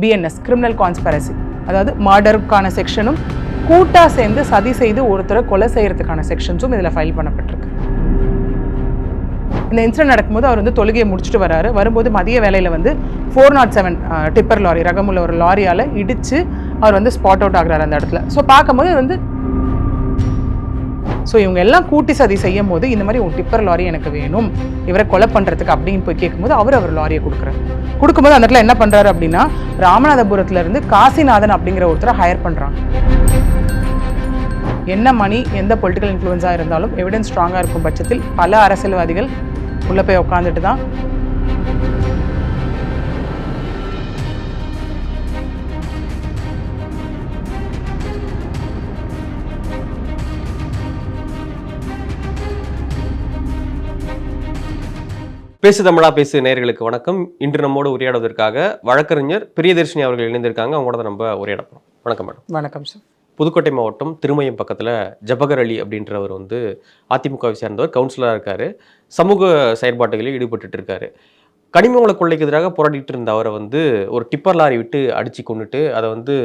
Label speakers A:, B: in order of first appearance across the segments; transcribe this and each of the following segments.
A: BNS criminal conspiracy அதாவது மர்டருக்கான செக்ஷனும் கூட்டாக சேர்ந்து சதி செய்து ஒருத்தரை கொலை செய்கிறதுக்கான செக்ஷன்ஸும் இதில் ஃபைல் பண்ணப்பட்டிருக்கு. இந்த இன்சிடென்ட் நடக்கும்போது அவர் வந்து தொழுகையை முடிச்சுட்டு வராரு. வரும்போது மதிய வேலையில் வந்து four nought seven tipper lorry ரகமுள்ள ஒரு லாரியால் இடித்து அவர் வந்து ஸ்பாட் அவுட் ஆகிறார் அந்த இடத்துல. ஸோ பார்க்கும்போது வந்து ஸோ இவங்க எல்லாம் கூட்டி சதி செய்யும் போது இந்த மாதிரி ஒரு டிப்பர் லாரி எனக்கு வேணும். இவரை கொலை பண்ணுறதுக்கு அப்படின்னு போய் கேட்கும்போது அவர் அவர் லாரியை கொடுக்குறாரு. கொடுக்கும்போது அந்த இடத்துல என்ன பண்ணுறாரு அப்படின்னா ராமநாதபுரத்துலேருந்து காசிநாதன் அப்படிங்கிற ஒருத்தரை ஹையர் பண்ணுறாங்க என்ன மணி எந்த பொலிட்டிக்கல் இன்ஃப்ளூயன்ஸாக இருந்தாலும் எவிடன்ஸ் ஸ்ட்ராங்காக இருக்கும் பட்சத்தில் பல அரசியல்வாதிகள் உள்ளே போய் உட்காந்துட்டு தான்
B: பேசு தமிழா பேசு நேயர்களுக்கு வணக்கம். இன்று நம்மோடு உரையாடுவதற்காக வழக்கறிஞர் பிரியதர்ஷினி அவர்கள் இணைந்திருக்காங்க. அவங்களோட நம்ம உரையாட வணக்கம் மேடம்.
A: வணக்கம் சார்.
B: புதுக்கோட்டை மாவட்டம் திருமயம் பக்கத்தில் ஜபகர் அலி அப்படின்றவர் வந்து அதிமுகவை சேர்ந்தவர் கவுன்சிலராக இருக்காரு. சமூக செயற்பாடுகளில் ஈடுபட்டுட்டு இருக்காரு. கனிம வள கொள்ளைக்கு எதிராக போராடிட்டு இருந்த அவரை வந்து ஒரு டிப்பர் லாரி விட்டு அடித்து கொண்டுட்டு அதை வந்து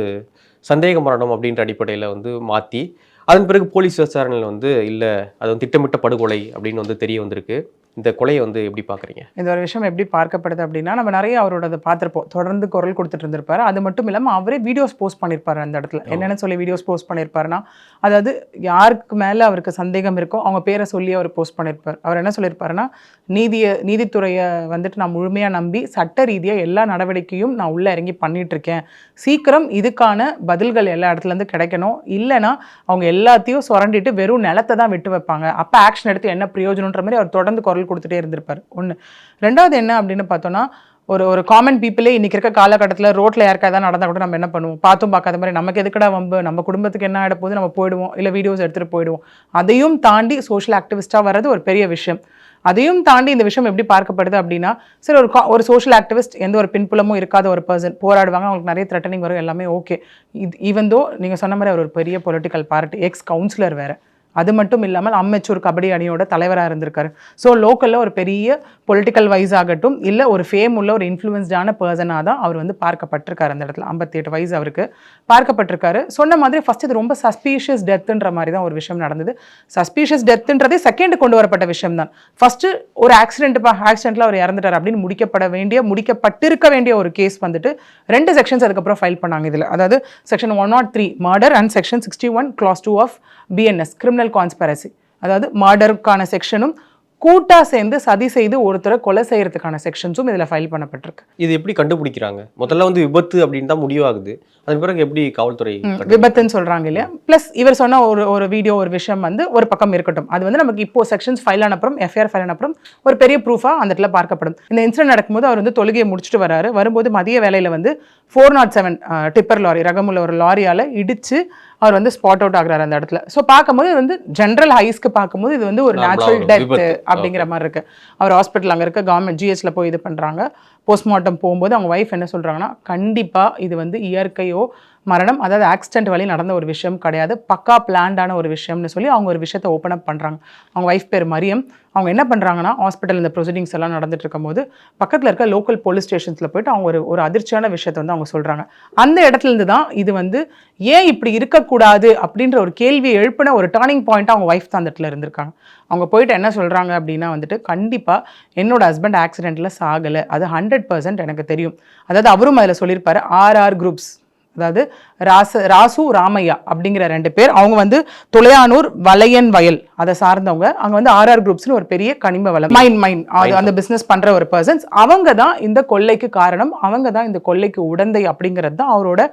B: சந்தேக மரணம் அப்படின்ற அடிப்படையில் வந்து மாற்றி அதன் பிறகு போலீஸ் விசாரணையில் வந்து இல்லை அது வந்து திட்டமிட்ட படுகொலை அப்படின்னு வந்து தெரிய வந்திருக்கு. இந்த கொலையை வந்து எப்படி பார்க்குறீங்க?
A: இந்த ஒரு விஷயம் எப்படி பார்க்கப்படுது அப்படின்னா நம்ம நிறைய அவரோட பார்த்துருப்போம். தொடர்ந்து குரல் கொடுத்துட்டு இருந்திருப்பாரு. அது மட்டும் இல்லாமல் அவரே வீடியோஸ் போஸ்ட் பண்ணியிருப்பாரு அந்த இடத்துல. என்னென்னு சொல்லி வீடியோஸ் போஸ்ட் பண்ணியிருப்பாருன்னா அதாவது யாருக்கு மேலே அவருக்கு சந்தேகம் இருக்கோ அவங்க பேரை சொல்லி அவர் போஸ்ட் பண்ணியிருப்பார் அவர் என்ன சொல்லியிருப்பாருன்னா நீதியை நீதித்துறையை வந்துட்டு நான் முழுமையாக நம்பி சட்ட ரீதியாக எல்லா நடவடிக்கையும் நான் உள்ளே இறங்கி பண்ணிட்டு இருக்கேன் சீக்கிரம் இதுக்கான பதில்கள் எல்லா இடத்துலேருந்து கிடைக்கணும். இல்லைன்னா அவங்க எல்லாத்தையும் சுரண்டிட்டு வெறும் நிலத்தை தான் விட்டு வைப்பாங்க. அப்போ ஆக்ஷன் எடுத்து என்ன பிரயோஜனன்ற மாதிரி அவர் தொடர்ந்து குரல் கொடுத்துட்டே இருந்திருப்பார். ஒன்று ரெண்டாவது என்ன அப்படின்னு பார்த்தோன்னா ஒரு ஒரு காமன் பீப்புளே இன்னைக்கு இருக்க காலகட்டத்தில் ரோட்டில் யாருக்கா ஏதாவது நடந்தால் கூட நம்ம என்ன பண்ணுவோம்? பார்த்தும் பார்க்காத மாதிரி நமக்கு எதுக்குடா வம்பு? நம்ம குடும்பத்துக்கு என்ன ஆகிட போகுது? நம்ம போயிடுவோம். இல்லை வீடியோஸ் எடுத்துகிட்டு போயிடுவோம். அதையும் தாண்டி சோஷியல் ஆக்டிவிஸ்ட்டாக வர்றது ஒரு பெரிய விஷயம். அதையும் தாண்டி இந்த விஷயம் எப்படி பார்க்கப்படுது அப்படின்னா சரி ஒரு கா- ஒரு சோஷியல் ஆக்டிவிஸ்ட் எந்த ஒரு பின்புலமும் இருக்காத ஒரு பர்சன் போராடுவாங்க. அவங்களுக்கு நிறைய த்ரெட்டனிங் வரும். எல்லாமே ஓகே இது ஈவன் தோ நீங்கள் சொன்ன மாதிரி அவர் ஒரு பெரிய பொலிட்டிக்கல் பார்ட்டி எக்ஸ் கவுன்சிலர் வேறு. அது மட்டும் இல்லாமல் அம்மெச்சூர் கபடி அணியோட தலைவராக இருந்திருக்காரு. ஸோ லோக்கலில் ஒரு பெரிய பொலிட்டிக்கல் வைஸ் ஆகட்டும் இல்லை ஒரு ஃபேம் உள்ள ஒரு இன்ஃப்ளூயன்ஸ்டான பர்சனாக தான் அவர் வந்து பார்க்கப்பட்டிருக்காரு அந்த இடத்துல. ஐம்பத்தி எட்டு வயசு அவருக்கு பார்க்கப்பட்டிருக்காரு. சொன்ன மாதிரி ஃபஸ்ட் இது ரொம்ப சஸ்பீஷியஸ் டெத்துன்ற மாதிரி தான் ஒரு விஷயம் நடந்தது. சஸ்பீஷியஸ் டெத்துன்றதே செகண்ட் கொண்டு வரப்பட்ட விஷயம் தான். ஃபஸ்ட்டு ஒரு ஆக்சிடென்ட் ஆக்சிடென்ட்ல அவர் இறந்துட்டார் அப்படின்னு முடிக்கப்பட வேண்டிய முடிக்கப்பட்டிருக்க வேண்டிய ஒரு கேஸ் வந்துட்டு ரெண்டு செக்ஷன்ஸ் அதுக்கப்புறம் ஃபைல் பண்ணாங்க இதில். அதாவது section one nought three murder and section sixty one class two of BNS criminal conspiracy அதாவது மர்டருக்கான செக்ஷனும் கூட்டா சேர்ந்து சதி செய்து ஒருத்தரை கொலை செய்யறதுக்கான செக்ஷன்ஸும் இதில் ஃபைல் பண்ணப்பட்டிருக்கு.
B: இது எப்படி கண்டுபிடிக்கிறாங்க? முதல்ல வந்து விபத்து அப்படின்னு தான் முடிவாகுது. அதன் பிறகு எப்படி காவல்துறை
A: விபத்துன்னு சொல்றாங்க இல்லையா? ப்ளஸ் இவர் சொன்ன ஒரு ஒரு வீடியோ ஒரு விஷயம் வந்து ஒரு பக்கம் இருக்கட்டும். அது வந்து நமக்கு இப்போ செக்ஷன்ஸ் ஃபைல் ஆனப்புறம் எஃப்ஐஆர் ஃபைல் ஆனப்புறம் ஒரு பெரிய ப்ரூஃபாக அந்த இடத்துல பார்க்கப்படும். இந்த இன்சிடென்ட் நடக்கும்போது அவர் வந்து தொழுகையை முடிச்சுட்டு வராரு. வரும்போது மதிய வேலையில் வந்து four nought seven tipper lorry ரகமுள்ள ஒரு லாரியால் இடிச்சு அவர் வந்து ஸ்பாட் அவுட் ஆகுறாரு அந்த இடத்துல. ஸோ பார்க்கும்போது இது வந்து ஜென்ரல் ஹைஸ்க்கு பார்க்கும்போது இது வந்து ஒரு நேச்சுரல் டெத். அப்படிங்கிற மாதிரி இருக்கு. அவர் ஹாஸ்பிட்டல் அங்கே இருக்க கவர்மெண்ட் ஜிஹெச்ல போய் இது பண்ணுறாங்க போஸ்ட்மார்ட்டம் போகும்போது அவங்க ஒய்ஃப் என்ன சொல்கிறாங்கன்னா கண்டிப்பாக இது வந்து இயற்கையோ மரணம் அதாவது ஆக்சிடென்ட் வழி நடந்த ஒரு விஷயம் கிடையாது. பக்கா பிளான்டான ஒரு விஷயம்னு சொல்லி அவங்க ஒரு விஷயத்தை ஓப்பன் அப் பண்ணுறாங்க அவங்க ஒய்ஃப் பேர் மரியம். அவங்க என்ன பண்ணுறாங்கன்னா ஹாஸ்பிட்டல் இந்த ப்ரொசீடிங்ஸ் எல்லாம் நடந்துட்டு இருக்கும்போது பக்கத்தில் இருக்க லோக்கல் போலீஸ் ஸ்டேஷன்ஸில் போயிட்டு அவங்க ஒரு ஒரு அதிர்ச்சியான விஷயத்தை வந்து அவங்க சொல்கிறாங்க அந்த இடத்துல இருந்து தான் இது வந்து ஏன் இப்படி இருக்கக்கூடாது அப்படின்ற ஒரு கேள்வியை எழுப்பின ஒரு டேர்னிங் பாயிண்ட்டாக அவங்க ஒய்ஃப் தான் அந்த இடத்துல இருந்திருக்காங்க. அவங்க போயிட்டு என்ன சொல்கிறாங்க அப்படின்னா வந்துட்டு கண்டிப்பாக என்னோட ஹஸ்பண்ட் ஆக்சிடெண்ட்டில் சாகலை. அது ஹண்ட்ரட் பர்சன்ட் எனக்கு தெரியும். அதாவது அவரும் அதில் சொல்லியிருப்பாரு ஆர்ஆர் குரூப்ஸ் அதாவது ராச ராசு ராமையா அப்படிங்கிற ரெண்டு பேர் அவங்க வந்து துளையானூர் வலையன் வயல் அதை சார்ந்தவங்க. அங்கே வந்து ஆர்ஆர் குரூப்ஸ்னு ஒரு பெரிய கனிம வளம். மைன் மைன் அந்த பிஸ்னஸ் பண்ணுற ஒரு பர்சன்ஸ் அவங்க தான் இந்த கொள்ளைக்கு காரணம். அவங்க தான் இந்த கொள்ளைக்கு உடந்தை அப்படிங்கிறது தான் அவரோட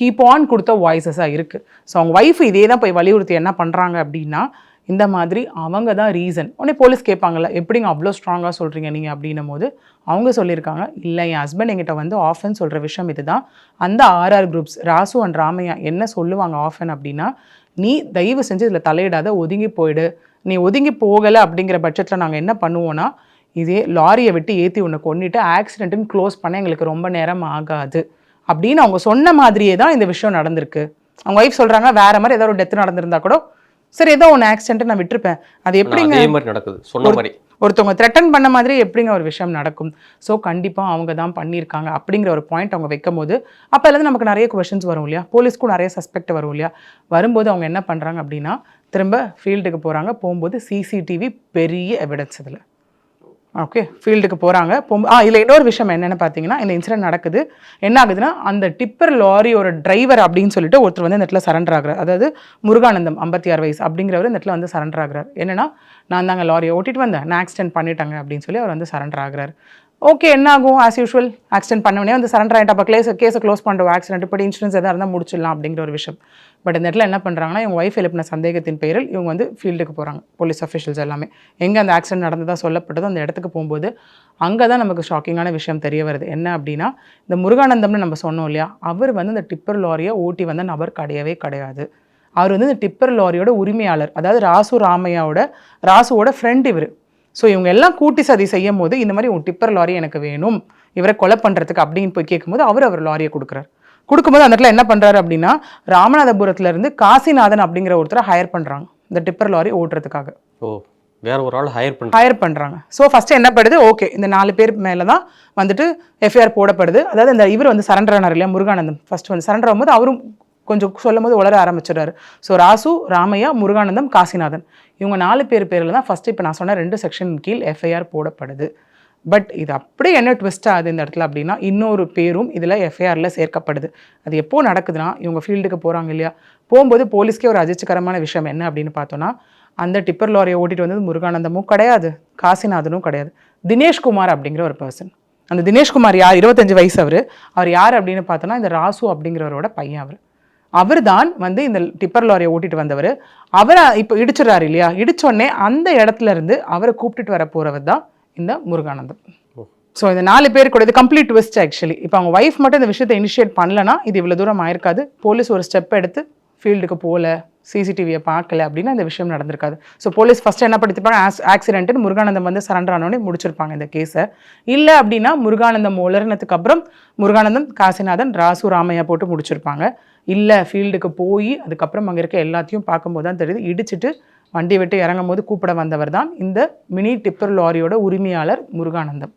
A: கீப் ஆன் கொடுத்த வாய்ஸஸாக இருக்குது ஸோ அவங்க ஒய்ஃப் இதே தான் போய் வலியுறுத்தி என்ன பண்ணுறாங்க அப்படின்னா இந்த மாதிரி அவங்க தான் ரீசன் உடனே போலீஸ் கேட்பாங்கல்ல எப்படிங்க அவ்வளோ ஸ்ட்ராங்காக சொல்கிறீங்க நீங்கள் அப்படின்னும் போது அவங்க சொல்லியிருக்காங்க இல்லை என் ஹஸ்பண்ட் எங்கிட்ட வந்து ஆஃபன் சொல்கிற விஷயம் இதுதான். அந்த RR groups Rasu and Ramaiah என்ன சொல்லுவாங்க ஆஃபன் அப்படின்னா நீ தயவு செஞ்சு இதில் தலையிடாத ஒதுங்கி போயிடு. நீ ஒதுங்கி போகலை அப்படிங்கிற பட்சத்தில் நாங்கள் என்ன பண்ணுவோன்னா இதே லாரியை விட்டு ஏற்றி உன்னை கொண்டுட்டு ஆக்சிடென்ட்டுன்னு க்ளோஸ் பண்ண எங்களுக்கு ரொம்ப நேரம் ஆகாது. அப்படின்னு அவங்க சொன்ன மாதிரியே தான் இந்த விஷயம் நடந்திருக்கு. அவங்க ஒய்ஃப் சொல்கிறாங்க வேறு மாதிரி ஏதாவது ஒரு டெத் நடந்திருந்தா கூட சரி ஏதோ ஒன்று ஆக்சிடென்ட் நான் விட்டுருப்பேன். அது எப்படிங்க
B: அதே மாதிரி நடக்குது. சொன்ன மாதிரி.
A: ஒருத்தவங்க த்ரெட்டன் பண்ண மாதிரி எப்படிங்க ஒரு விஷயம் நடக்கும்? ஸோ கண்டிப்பாக அவங்க தான் பண்ணியிருக்காங்க அப்படிங்கிற ஒரு பாயிண்ட் அவங்க வைக்கும் போது அப்போலேருந்து நமக்கு நிறைய கொஷின்ஸ் வரும் இல்லையா? போலீஸ்க்கும் நிறைய சஸ்பெக்ட் வரும் இல்லையா? வரும்போது அவங்க என்ன பண்ணுறாங்க அப்படின்னா திரும்ப ஃபீல்டுக்கு போகிறாங்க போகும்போது சிசிடிவி பெரிய எவிடன்ஸ் இதில். ஓகே ஃபீல்டுக்கு போகிறாங்க போகும் ஆ இதில் இன்னொரு விஷயம் என்னென்னு பார்த்தீங்கன்னா இந்த இன்சிடென்ட் நடக்குது. என்ன ஆகுதுன்னா அந்த டிப்பர் லாரியோட டிரைவர் அப்படின்னு சொல்லிட்டு ஒருத்தர் வந்து இந்த இடத்துல சரண்டர் ஆகிறார். அதாவது முருகானந்தம் ஐம்பத்தி ஆறு வயசு அப்படிங்கிறவர் இந்த இடத்துல வந்து சரண்டர் ஆகிறார். என்னன்னா நான் தாங்க லாரியை ஓட்டிட்டு வந்தேன். நான் ஆக்சிடென்ட் பண்ணிட்டாங்க அப்படின்னு சொல்லி அவர் வந்து சரண்டர் ஆகிறார். ஓகே என்ன ஆகும்? ஆஸ் யூஷுவல் ஆக்சிடென்ட் பண்ணவனே வந்து சரண்டர் ஆகிட்டா அப்போ கேஸ் கேஸை க்ளோஸ் பண்ணுறோம் ஆக்சிடென்ட் இப்படி இன்சூரன்ஸ் எதாக இருந்தால் முடிச்சிடலாம் அப்படிங்கிற ஒரு விஷயம். பட் இந்த இடத்துல என்ன பண்ணுறாங்கன்னா இவங்க ஒய்ஃப் எழுப்பின சந்தேகத்தின் பேரில் இவங்க வந்து ஃபீல்டுக்கு போகிறாங்க போலீஸ் அஃபிஷியல்ஸ் எல்லாமே. எங்கே அந்த ஆக்சிடென்ட் நடந்ததாக சொல்லப்பட்டதோ அந்த இடத்துக்கு போகும்போது அங்கே தான் நமக்கு ஷாக்கிங்கான விஷயம் தெரிய வருது. என்ன அப்படின்னா இந்த முருகானந்தம்னு நம்ம சொன்னோம் இல்லையா? அவர் வந்து இந்த டிப்பர் லாரியை ஓட்டி வந்த நபர் கிடையவே கிடையாது. அவர் வந்து இந்த டிப்பர் லாரியோட உரிமையாளர் அதாவது ராசு ராமையாவோட ராசுவோட ஃப்ரெண்ட் இவர். ஸோ இவங்க எல்லாம் கூட்டி சதி செய்யும் போது இந்த மாதிரி உன் டிப்பர் லாரி எனக்கு வேணும். இவரை கொலை பண்ணுறதுக்கு அப்படின்னு போய் கேட்கும்போது அவர் அவர் லாரியை கொடுக்குறாரு. கொடுக்கும்போது அந்த இடத்துல என்ன பண்ணுறாரு அப்படின்னா ராமநாதபுரத்துல இருந்து காசிநாதன் அப்படிங்கிற ஒருத்தரை ஹையர் பண்ணுறாங்க இந்த டிப்பர் லாரி ஓட்டுறதுக்காக.
B: ஓ வேற ஒரு ஆள் ஹையர் பண்ண
A: ஹையர் பண்ணுறாங்க ஸோ ஃபஸ்ட்டு என்ன படுது? ஓகே இந்த நாலு பேர் மேலே தான் வந்துட்டு எஃப்ஐஆர் போடப்படுது. அதாவது இந்த இவர் வந்து சரண்டர் ஆனார் இல்லையா முருகானந்தம். ஃபர்ஸ்ட் வந்து சரண்டர் ஆகும்போது அவரும் கொஞ்சம் சொல்லும் போது உளர ஆரம்பிச்சிடுறாரு. ஸோ ராசு ராமையா முருகானந்தம் காசிநாதன். இவங்க நாலு பேர் பேரில் தான் ஃபஸ்ட்டு இப்போ நான் சொன்ன ரெண்டு செக்ஷன் கீழ் எஃப்ஐஆர் போடப்படுது. பட் இது அப்படியே என்ன ட்விஸ்ட் ஆகுது இந்த இடத்துல அப்படின்னா இன்னொரு பேரும் இதில் எஃப்ஐஆரில் சேர்க்கப்படுது. அது எப்போது நடக்குதுன்னா இவங்க ஃபீல்டுக்கு போகிறாங்க இல்லையா? போகும்போது போலீஸ்க்கே ஒரு அதிர்ச்சிகரமான விஷயம் என்ன அப்படின்னு பார்த்தோன்னா அந்த டிப்பர் லாரியை ஓட்டிகிட்டு வந்தது முருகானந்தமும் கிடையாது காசிநாதனும் கிடையாது. தினேஷ்குமார் அப்படிங்கிற ஒரு பர்சன் அந்த தினேஷ்குமார் யார்? இருபத்தஞ்சு வயசு அவர். அவர் யார் அப்படின்னு பார்த்தோன்னா இந்த ராசு அப்படிங்கிறவரோட பையன் அவர். அவர் தான் வந்து இந்த டிப்பர் லாரியை ஓட்டிட்டு வந்தவர். அவரை இப்போ இடிச்சிடறாரு இல்லையா? இடிச்சோடனே அந்த இடத்துல இருந்து அவரை கூப்பிட்டுட்டு வர போறவர் தான் இந்த முருகானந்தம். ஸோ இந்த நாலு பேர் கூட இது கம்ப்ளீட் ட்விஸ்ட் ஆக்சுவலி இப்போ அவங்க ஒய்ஃப் மட்டும் இந்த விஷயத்தை இனிஷியேட் பண்ணலனா இது இவ்வளோ தூரம் ஆயிருக்காது. போலீஸ் ஒரு ஸ்டெப் எடுத்து ஃபீல்டுக்கு போகல சிசிடிவியை பார்க்கல அப்படின்னா இந்த விஷயம் நடந்திருக்காது. ஸோ போலீஸ் ஃபஸ்ட்டு என்ன படுத்திருப்பாங்க ஆக்சிடென்ட்னு முருகானந்தம் வந்து சரண்டர் ஆனோடனே முடிச்சிருப்பாங்க இந்த கேஸை இல்லை அப்படின்னா முருகானந்தம் உலர்னதுக்கு அப்புறம் முருகானந்தம் காசிநாதன் ராசு ராமையா போட்டு முடிச்சிருப்பாங்க. இல்லை ஃபீல்டுக்கு போய் அதுக்கப்புறம் அங்கே இருக்க எல்லாத்தையும் பார்க்கும்போது தான் தெரியுது. இடிச்சிட்டு வண்டி விட்டு இறங்கும் போது கூப்பிட வந்தவர் தான் இந்த மினி டிப்பர் லாரியோட உரிமையாளர் முருகானந்தம்.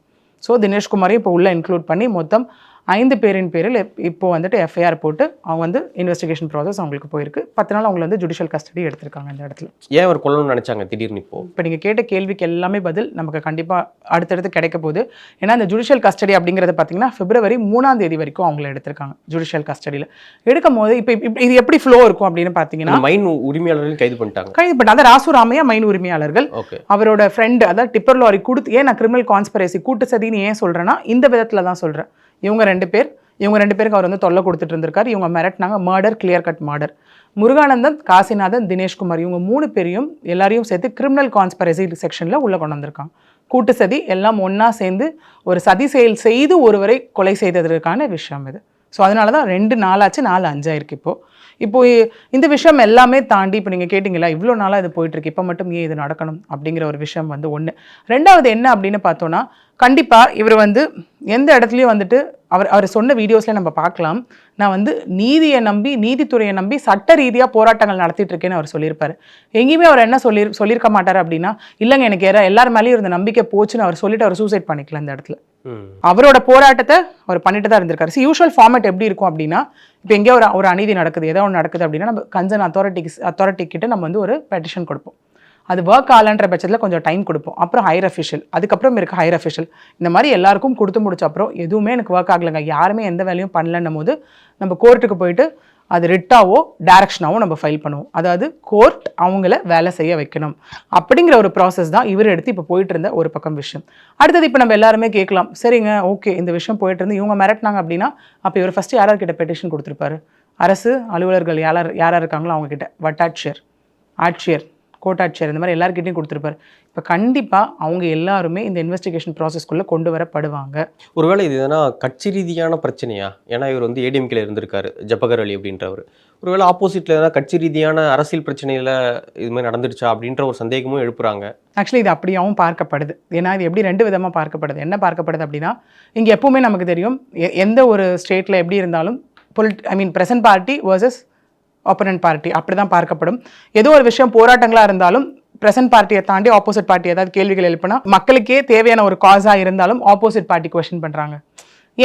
A: ஸோ தினேஷ்குமாரையும் இப்போ உள்ளே இன்க்ளூட் பண்ணி மொத்தம் ஐந்து பேரின் பேரில் இப்- இப்போ வந்துட்டு எஃப்ஐஆர் போட்டு அவங்க வந்து இன்வெஸ்டிகேஷன் ப்ராசஸ் அவங்களுக்கு போயிருக்கு. பத்து நாள் அவங்களை வந்து ஜுடிஷியல் கஸ்டடி எடுத்திருக்காங்க இந்த இடத்துல.
B: ஏன் அவர் கொல்லணும்னு நினைச்சாங்க? திடீர்னு இப்போ.
A: இப்போ நீங்கள் கேட்ட கேள்விக்கு எல்லாமே பதில் நமக்கு கண்டிப்பாக அடுத்தடுத்து கிடைக்க போகுது. ஏன்னா இந்த ஜுடிஷியல் கஸ்டடி அப்படிங்கிறது பார்த்தீங்கன்னா பிப்ரவரி மூணாம் தேதி வரைக்கும் அவங்கள எடுத்திருக்காங்க ஜுடிஷியல் கஸ்டடியில் எடுக்கும் போது இப்போ இது எப்படி ஃப்ளோ இருக்கும் அப்படின்னு பார்த்தீங்கன்னா
B: மைன் உரிமையாளரையும் கைது பண்ணிட்டாங்க.
A: கைது பண்ண அதாவது ராசு ராமையா மைன் உரிமையாளர்கள். அவரோட ஃப்ரெண்டு அதாவது டிப்பர் லாரி கொடுத்து ஏன் நான் கிரிமினல் கான்ஸ்பரசி கூட்டு சதின்னு ஏன் சொல்கிறேன்னா இந்த விதத்தில் தான் சொல்கிறேன் இவங்க ரெண்டு பேர் இவங்க ரெண்டு பேருக்கு அவர் வந்து தொல்லை கொடுத்துட்டு இருந்திருக்காரு. இவங்க மிரட்டினாங்க. Murder clear cut murder Murugananthan Kasinathan Dineshkumar இவங்க மூணு பேரையும் எல்லாரையும் சேர்த்து கிரிமினல் கான்ஸ்பரசி செக்ஷனில் உள்ளே கொண்டு வந்திருக்காங்க. கூட்டு சதி எல்லாம் ஒன்றா சேர்ந்து ஒரு சதி செயல் செய்து ஒருவரை கொலை செய்ததற்கான விஷயம் இது. ஸோ அதனால தான் ரெண்டு நாளாச்சு நாலு அஞ்சாயிருக்கு இப்போது இப்போ இந்த விஷயம் எல்லாமே தாண்டி இப்போ நீங்கள் கேட்டிங்களா இவ்வளோ நாளாக இது போயிட்டுருக்கு இப்போ மட்டும் ஏன் இது நடக்கணும் அப்படிங்கிற ஒரு விஷயம் வந்து ஒன்று ரெண்டாவது என்ன அப்படின்னு பார்த்தோன்னா கண்டிப்பாக இவர் வந்து எந்த இடத்துலையும் வந்துட்டு அவர் அவர் சொன்ன வீடியோஸில் நம்ம பார்க்கலாம். நான் வந்து நீதியை நம்பி நீதித்துறையை நம்பி சட்ட ரீதியாக போராட்டங்கள் நடத்திட்டு இருக்கேன்னு அவர் சொல்லியிருப்பார். எங்கேயுமே அவர் என்ன சொல்லி சொல்லியிருக்க மாட்டார் அப்படின்னா இல்லைங்க எனக்கு யாரா எல்லார் மேலேயும் இருந்த நம்பிக்கை போச்சுன்னு அவர் சொல்லிட்டு அவர் சூசைட் பண்ணிக்கல இந்த இடத்துல. அவரோட போராட்டத்தை அவர் பண்ணிட்டு தான் இருந்திருக்காரு. யூஷுவல் ஃபார்மேட் எப்படி இருக்கும் அப்படின்னா இப்போ எங்கேயோ ஒரு ஒரு அநீதி நடக்குது ஏதோ ஒன்று நடக்குது அப்படின்னா நம்ம கன்சர்ன் அத்தாரிட்டிஸ் அத்தாரிட்டி கிட்ட நம்ம வந்து ஒரு பெட்டிஷன் கொடுப்போம். அது ஒர்க் ஆகலன்ற பட்சத்தில் கொஞ்சம் டைம் கொடுப்போம். அப்புறம் ஹையர் அஃபிஷியல் அதுக்கப்புறம் இருக்கு ஹையர் அஃபிஷியல் இந்த மாதிரி எல்லாருக்கும் கொடுத்து முடிச்ச அப்புறம் எதுவுமே எனக்கு ஒர்க் ஆகலைங்க. யாருமே எந்த வேலையும் பண்ணலன்னும் போது நம்ம கோர்ட்டுக்கு போயிட்டு அது ரிட்டாவோ டைரக்ஷனாவோ நம்ம ஃபைல் பண்ணுவோம். அதாவது கோர்ட் அவங்கள வேலை செய்ய வைக்கணும். அப்படிங்கிற ஒரு ப்ராசஸ் தான் இவர் எடுத்து இப்போ போயிட்டு இருந்த ஒரு பக்கம் விஷயம். அடுத்தது இப்போ நம்ம எல்லாருமே கேட்கலாம். சரிங்க ஓகே இந்த விஷயம் போயிட்டு இருந்து இவங்க மிரட்டினாங்க அப்படின்னா அப்போ இவர் ஃபஸ்ட்டு யாரார்கிட்ட பெட்டிஷன் கொடுத்துருப்பாரு? அரசு அலுவலர்கள் யார் யாராக இருக்காங்களோ அவங்கக்கிட்ட வட்டாட்சியர். ஆட்சியர். கோட்டாட்சியர் இந்த மாதிரி எல்லார்கிட்டையும் கொடுத்துருப்பாரு. இப்போ கண்டிப்பாக அவங்க எல்லாருமே இந்த இன்வெஸ்டிகேஷன் ப்ராசஸ்க்குள்ளே கொண்டு வரப்படுவாங்க
B: ஒருவேளை இது எதனா கட்சி ரீதியான பிரச்சனையா? ஏன்னா இவர் வந்து ஏடிஎம்கேல இருந்திருக்காரு ஜப்பகர் அலி அப்படின்றவர். ஒருவேளை ஆப்போசிட்ல எதனா கட்சி ரீதியான அரசியல் பிரச்சனையில இது மாதிரி நடந்துருச்சா அப்படின்ற ஒரு சந்தேகமும் எழுப்புறாங்க.
A: ஆக்சுவலி இது அப்படியாவும் பார்க்கப்படுது. ஏன்னா இது எப்படி ரெண்டு விதமாக பார்க்கப்படுது? என்ன பார்க்கப்படுது அப்படின்னா இங்கே எப்பவுமே நமக்கு தெரியும் எந்த ஒரு ஸ்டேட்டில் எப்படி இருந்தாலும் பொலிட் I mean present party versus opponent party அப்படி தான் பார்க்கப்படும். ஏதோ ஒரு விஷயம் போராட்டங்களாக இருந்தாலும் பிரசன்ட் பார்ட்டியை தாண்டி ஆப்போசிட் பார்ட்டி ஏதாவது கேள்விகள் எழுப்பினா மக்களுக்கே தேவையான ஒரு காஸாக இருந்தாலும் ஆப்போசிட் பார்ட்டி கொஷின் பண்ணுறாங்க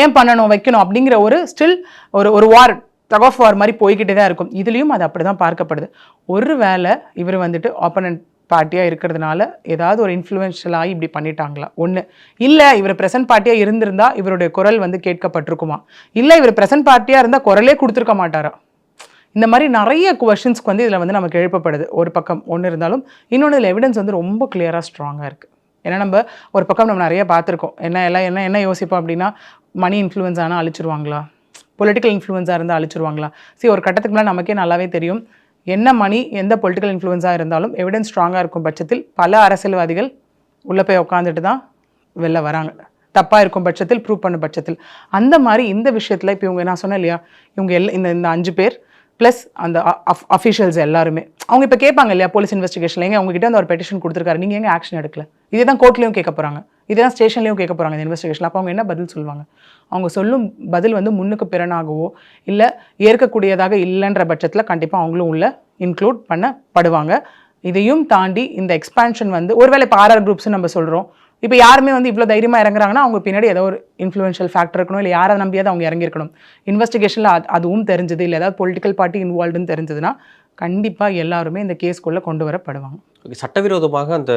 A: ஏன் பண்ணணும் வைக்கணும் அப்படிங்கிற ஒரு ஸ்டில் ஒரு ஒரு வார் டக் ஆஃப் வார் மாதிரி போய்கிட்டே தான் இருக்கும். இதுலேயும் அது அப்படிதான் பார்க்கப்படுது. ஒரு வேளை இவர் வந்துட்டு ஆப்போனன்ட் பார்ட்டியாக இருக்கிறதுனால ஏதாவது ஒரு இன்ஃப்ளூயன்ஷியல் ஆகி இப்படி பண்ணிட்டாங்களா? ஒன்று இல்லை இவர் பிரசன்ட் பார்ட்டியாக இருந்திருந்தா இவருடைய குரல் வந்து கேட்கப்பட்டிருக்குமா? இல்லை இவர் பிரசன்ட் பார்ட்டியாக இருந்தால் குரலே கொடுத்துருக்க மாட்டாரா? இந்த மாதிரி நிறைய கொஷின்ஸ்க்கு வந்து இதில் வந்து நமக்கு எழுப்பப்படுது. ஒரு பக்கம் ஒன்று இருந்தாலும் இன்னொன்று இதில் எவிடன்ஸ் வந்து ரொம்ப கிளியராக ஸ்ட்ராங்காக இருக்குது ஏன்னா நம்ம ஒரு பக்கம் நம்ம நிறைய பார்த்துருக்கோம். என்ன எல்லாம் என்ன என்ன யோசிப்போம் அப்படின்னா மணி இன்ஃப்ளூயன்ஸ் ஆனால் அழிச்சிருவாங்களா? பொலிட்டிக்கல் இன்ஃப்ளூயன்ஸாக இருந்தால் அழிச்சிருவாங்களா? சரி ஒரு கட்டத்துக்கு மேலே நமக்கே நல்லாவே தெரியும். என்ன மணி எந்த பொலிட்டிக்கல் இன்ஃப்ளூயன்ஸாக இருந்தாலும் எவிடன்ஸ் ஸ்ட்ராங்காக இருக்கும் பட்சத்தில் பல அரசியல்வாதிகள் உள்ளே போய் உட்காந்துட்டு தான் வெளில வராங்க. தப்பாக இருக்கும் பட்சத்தில் ப்ரூவ் பண்ண பட்சத்தில். அந்த மாதிரி இந்த விஷயத்தில் இப்போ இவங்க நான் சொன்னேன் இல்லையா? இவங்க எல் இந்த இந்த அஞ்சு பேர் ப்ளஸ் அந்த அஃபிஷியல்ஸ் எல்லாருமே. அவங்க இப்போ கேட்பாங்க இல்லையா போலீஸ் இன்வெஸ்டிகேஷன்ல எங்க உங்ககிட்ட அந்த ஒரு பெட்டிஷன் கொடுத்துருக்காரு நீங்கள் எங்கே ஆக்ஷன் எடுக்கல? இதே தான் கோர்ட்லேயும் கேட்க போகிறாங்க இதே தான் ஸ்டேஷன்லேயும் கேட்க போகிறாங்க இந்த இன்வெஸ்டிகேஷன் அப்போ அவங்க என்ன பதில் சொல்லுவாங்க? அவங்க சொல்லும் பதில் வந்து முன்னுக்கு பிறனாகவோ இல்லை ஏற்கக்கூடியதாக இல்லைன்ற பட்சத்தில் கண்டிப்பாக அவங்களும் உள்ள இன்க்ளூட் பண்ணப்படுவாங்க. இதையும் தாண்டி இந்த எக்ஸ்பான்ஷன் வந்து ஒருவேளை இப்போ ஆர்ஆர் குரூப்ஸ்னு நம்ம சொல்கிறோம் இப்போ யாருமே வந்து இவ்வளோ தைரியமாக இறங்குறாங்கன்னா அவங்க பின்னாடி ஏதோ ஒரு இன்ஃப்ளூயன்ஷியல் ஃபேக்டர் இருக்கணும். இல்லை யாரை நம்பியாவது அவங்க இறங்கியிருக்கணும். இன்வெஸ்டிகேஷனில் அது அதுவும் தெரிஞ்சது. இல்லை ஏதாவது பொலிட்டிக்கல் பார்ட்டி இன்வால்வ்டுன்னு தெரிஞ்சதுன்னா கண்டிப்பாக எல்லாருமே இந்த கேஸ்க்குள்ளே கொண்டு வரப்படுவாங்க.
B: சட்டவிரோதமாக அந்த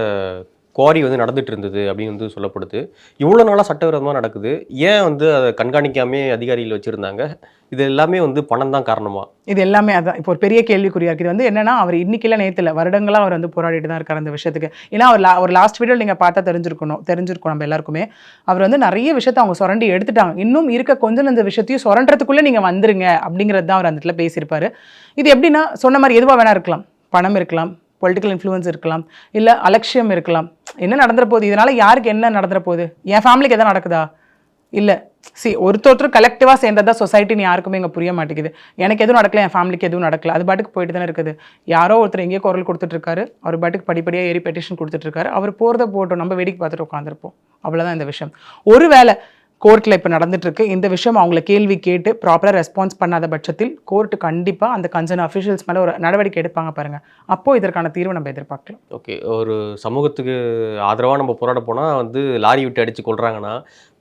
B: குவாரி வந்து நடந்துட்டு இருந்தது அப்படின்னு வந்து சொல்லப்படுது. இவ்வளோ நாளாக சட்டவிரோதமாக நடக்குது. ஏன் வந்து அதை கண்காணிக்காமே அதிகாரிகள் வச்சுருந்தாங்க? இது எல்லாமே வந்து பணம் தான் காரணமா?
A: இது எல்லாமே அதான். இப்போ ஒரு பெரிய கேள்விக்குறியா இருக்குது வந்து என்னன்னா அவர் இன்னைக்கில நேத்துல வருடங்களாக அவர் வந்து போராடிட்டு தான் இருக்கார் அந்த விஷயத்துக்கு. ஏன்னா அவர் லா- ஒரு லாஸ்ட் வீடியோ நீங்கள் பார்த்தா தெரிஞ்சிருக்கணும் தெரிஞ்சிருக்கும் நம்ம எல்லாருக்குமே. அவர் வந்து நிறைய விஷயத்த அவங்க சுரண்டி எடுத்துட்டாங்க. இன்னும் இருக்க கொஞ்சம் இந்த விஷயத்தையும் சுரண்டுறதுக்குள்ளே நீங்கள் வந்துருங்க அப்படிங்கிறது தான் அவர் அந்த இடத்துல பேசியிருப்பாரு. இது எப்படின்னா சொன்ன மாதிரி எதுவாக வேணா இருக்கலாம். பணம் இருக்கலாம். பொலிட்டிக்கல் இன்ஃப்ளூயன்ஸ் இருக்கலாம் இல்லை அலட்சியம் இருக்கலாம். என்ன நடந்துற போகுது? இதனால் யாருக்கு என்ன நடந்துற போகுது? என் ஃபேமிலிக்கு எதாவது நடக்குதா? இல்லை. சி ஒருத்தர் கலெக்டிவாக சேர்ந்ததா சொசைட்டின்னு யாருக்குமே இங்கே புரிய மாட்டேங்குது. எனக்கு எதுவும் நடக்கல என் ஃபேமிலிக்கு எதுவும் நடக்கல. அது பாட்டுக்கு போயிட்டு தானே இருக்குது. யாரோ ஒருத்தர் எங்கேயோ குரல் கொடுத்துட்ருக்காரு. அவர் பாட்டுக்கு படிப்படியாக ஏறி பெட்டிஷன் கொடுத்துட்ருக்காரு. அவர் போகிறத போட்டோம். நம்ம வேடிக்கை பார்த்துட்டு உட்காந்துருப்போம். அவ்வளோதான் இந்த விஷயம். ஒரு வேளை கோர்ட்டில் இப்போ நடந்துட்டு இருக்கு இந்த விஷயம் அவங்கள கேள்வி கேட்டு ப்ராப்பராக ரெஸ்பான்ஸ் பண்ணாத பட்சத்தில் கோர்ட்டு கண்டிப்பாக அந்த கன்சர்ன் அஃபிஷியல்ஸ் மேலே ஒரு நடவடிக்கை எடுப்பாங்க பாருங்க. அப்போ இதற்கான தீர்வு நம்ம எதிர்பார்க்கலாம்.
B: ஓகே. ஒரு சமூகத்துக்கு ஆதரவாக நம்ம போராட போனால் வந்து லாரி விட்டு அடித்து கொள்றாங்கன்னா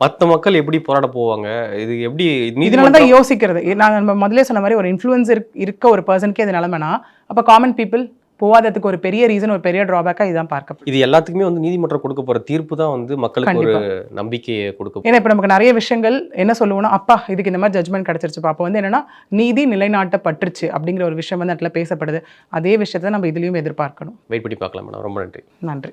B: மற்ற மக்கள் எப்படி போராட போவாங்க? இது எப்படி
A: இதனால தான் யோசிக்கிறது. நான் நம்ம முதல்ல சொன்ன மாதிரி ஒரு இன்ஃப்ளூயன்ஸ் இருக்க ஒரு பர்சனுக்கே இது நிலமைனா அப்போ காமன் பீப்புள் போகாததுக்கு ஒரு பெரிய ரீசன் ஒரு பெரிய ட்ராபேக்காக இதுதான் பார்க்க
B: இது எல்லாத்துக்குமே வந்து நீதிமன்றம் கொடுக்க போற தீர்ப்பு தான் வந்து மக்களுக்கு ஒரு நம்பிக்கையை கொடுக்க
A: ஏன்னா இப்போ நமக்கு நிறைய விஷயங்கள் என்ன சொல்லுவோம்னா அப்பா இதுக்கு இந்த மாதிரி ஜட்மெண்ட் கிடைச்சிருச்சுப்பா அப்போ வந்து என்னன்னா நீதி நிலைநாட்டப்பட்டுருச்சு. அப்படிங்கிற ஒரு விஷயம் வந்து இடத்துல பேசப்படுது. அதே விஷயத்தை நம்ம இதுலயும் எதிர்பார்க்கணும்.
B: வெயிட் பண்ணி பார்க்கலாம் மேடம். ரொம்ப நன்றி.
A: நன்றி.